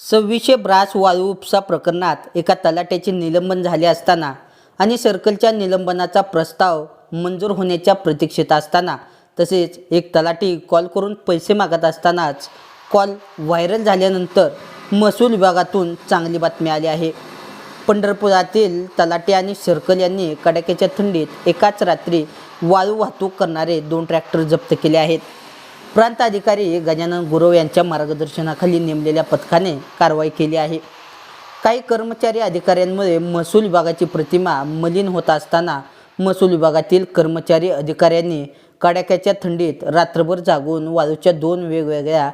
सव्वीसशे brass वाळू उपसा प्रकरणात एका तलाट्याचे निलंबन झाले असताना आणि सर्कलच्या निलंबनाचा प्रस्ताव मंजूर होण्याच्या प्रतीक्षेत असताना तसेच एक तलाठी कॉल करून पैसे मागत असतानाच कॉल व्हायरल झाल्यानंतर महसूल विभागातून चांगली बातमी आली आहे. पंढरपुरातील तलाटे आणि सर्कल यांनी कडाक्याच्या थंडीत एकाच रात्री वाळू वाहतूक करणारे दोन ट्रॅक्टर जप्त केले आहेत. प्रांत अधिकारी गजानन गुरव यांच्या मार्गदर्शनाखाली नेमलेल्या पथकाने कारवाई केली आहे. काही कर्मचारी अधिकाऱ्यांमुळे महसूल विभागाची प्रतिमा मलिन होत असताना महसूल विभागातील कर्मचारी अधिकाऱ्यांनी कडाक्याच्या थंडीत रात्रभर जागून वाळूच्या दोन वेगवेगळ्या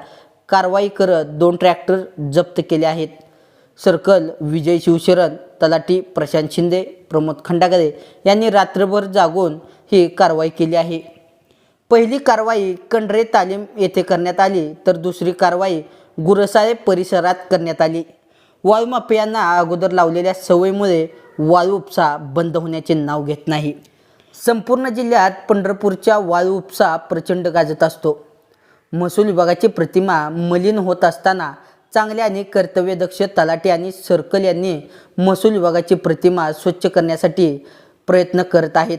कारवाई करत दोन ट्रॅक्टर जप्त केले आहेत. सर्कल विजय शिवशरण तलाठी प्रशांत शिंदे प्रमोद खंडागरे यांनी रात्रभर जागून ही कारवाई केली आहे. पहिली कारवाई कंडरे तालीम येथे करण्यात आली तर दुसरी कारवाई गुरसाळे परिसरात करण्यात आली. वाळू माफियांना अगोदर लावलेल्या सवयीमुळे वाळू उपसा बंद होण्याचे नाव घेत नाही. संपूर्ण जिल्ह्यात पंढरपूरच्या वाळू उपसा प्रचंड गाजत असतो. महसूल विभागाची प्रतिमा मलिन होत असताना चांगले आणि कर्तव्यदक्ष तलाटे आणि सर्कल यांनी महसूल विभागाची प्रतिमा स्वच्छ करण्यासाठी प्रयत्न करत आहेत.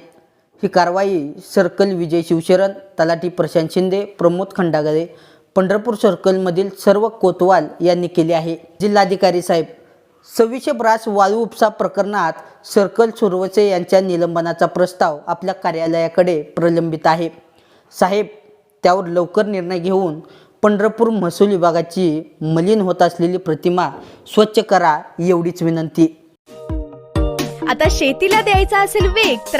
ही कारवाई सर्कल विजय शिवशरण तलाठी प्रशांत शिंदे प्रमोद खंडागरे पंढरपूर सर्कलमधील सर्व कोतवाल यांनी केली आहे. जिल्हाधिकारी साहेब सव्वीसशे ब्रास वाळू उपसा प्रकरणात सर्कल सुरवसे यांच्या निलंबनाचा प्रस्ताव आपल्या कार्यालयाकडे प्रलंबित आहे. साहेब त्यावर लवकर निर्णय घेऊन पंढरपूर महसूल विभागाची मलिन होत असलेली प्रतिमा स्वच्छ करा एवढीच विनंती. आता शेतीला द्यायचा असेल वेग तर